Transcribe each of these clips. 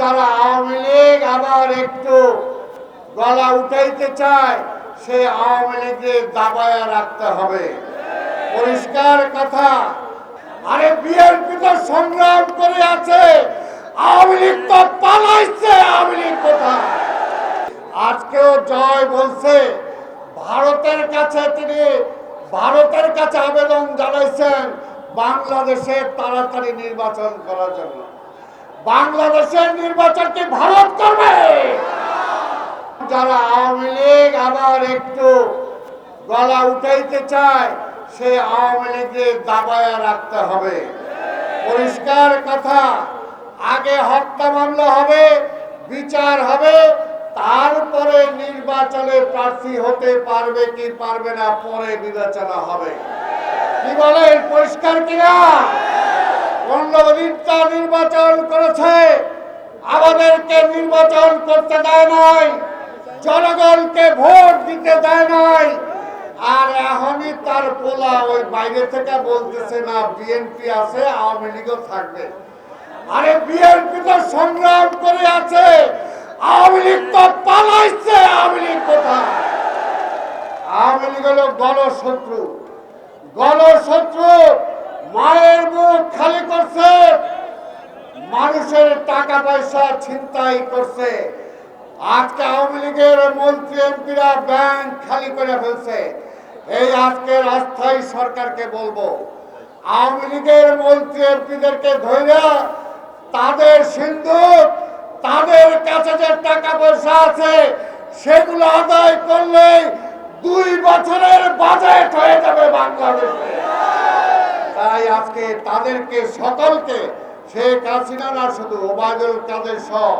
যারা আওয়ামী লীগ আবার একটু গলা উঠাইতে চায়, সে আওয়ামী লীগের দাবায় রাখতে হবে। পরিষ্কার কথা, আরে বিএনপি তো সংগ্রাম করে আছে, আওয়ামী লীগ তো পালাইছে, আওয়ামী লীগ কোথায়? আজকেও জয় বলছে, ভারতের কাছে তিনি, ভারতের কাছে আবেদন জানাইছেন, বাংলাদেশে তাড়াতাড়ি নির্বাচন করার জন্য। বাংলাদেশের নির্বাচন কি ভারত করবে। যারা আওয়ামী লীগ আবার একটু গলা উঠাইতে চায়, সে আওয়ামী লীগের দাবায় রাখতে হবে। পরিষ্কার কথা, আগে হত্যা মামলা হবে, বিচার হবে, তারপরে নির্বাচনে প্রার্থী হতে পারবে কি পারবে না, পরে বিবেচনা হবে। কি বলেন, পরিষ্কার কিনা? নির্বাচন করেছে। আমাদেরকে নির্বাচন করতে দেয় নাই, জনগণকে ভোট দিতে দেয় নাই। আর এখনই তার পোলা ওই বাইরে থেকে বলতেছে না, বিএনপি আছে, আওয়ামী লীগও থাকবে। আরে বিএনপি তো সংগ্রাম করে আছে, আওয়ামী লীগ তো পালাইছে, আওয়ামী লীগ কোথায়? আওয়ামী লীগ হলো গণশত্রু। গণশত্রু মায়ের মুখ খালি করছে, মানুষের টাকা পয়সা ছিনতাই করছে। আজকে আওয়ামী লীগের মন্ত্রী, এমপিরা ব্যাংক খালি করে ফেলছে। এই আজকের অস্থায়ী সরকারকে বলব, আওয়ামী লীগের মন্ত্রী, এমপিদেরকে ধরে তাদের সিন্ধুক, তাদের কাছে যে টাকা পয়সা আছে, সেগুলো আদায় করলে দুই বছরের বাজেট হয়ে যাবে বাংলাদেশে। আজকে তাদেরকে সকলকে শেখ হাসিনা না শুধু ওবায়দুল কাদের সহ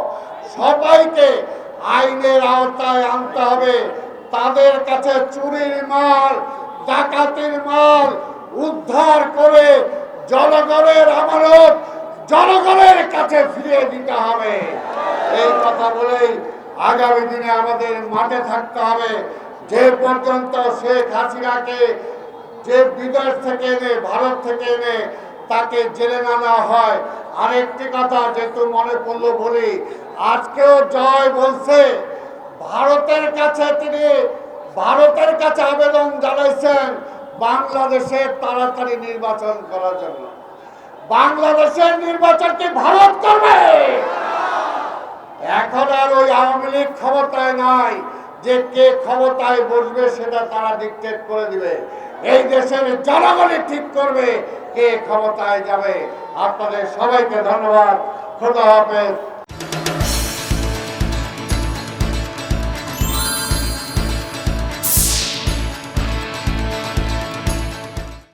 সবাইকে আইনের আওতায় আনতে হবে। তাদের কাছে চুরির মাল, ডাকাতির মাল উদ্ধার করে জনগণের আমানত জনগণের কাছে ফিরিয়ে দিতে হবে। এই কথা বলেই আগামী দিনে আমাদের মাঠে থাকতে হবে। যে পর্যন্ত শেখ হাসিনাকে যে বিদেশ থেকে এনে, ভারত থেকে এনে তাকে জেলে আনা হয়। আরেকটি কথা যেহেতু মনে পড়ল বলি, আজকেও জয় বলছে, ভারতের কাছে তিনি, ভারতের কাছে আবেদন জানাইছেন বাংলাদেশে তাড়াতাড়ি নির্বাচন করার জন্য। বাংলাদেশের নির্বাচন কি ভারত করবে? এখন আর ওই আওয়ামী লীগ ক্ষমতায় নাই, যে কে ক্ষমতায় বসবে সেটা তারা ডিকটেট করে দিবে। এই দেশের জনগণই ঠিক করবে কে ক্ষমতায় যাবে। আপনাদের সবাইকে ধন্যবাদ। খোদা হাফেজ।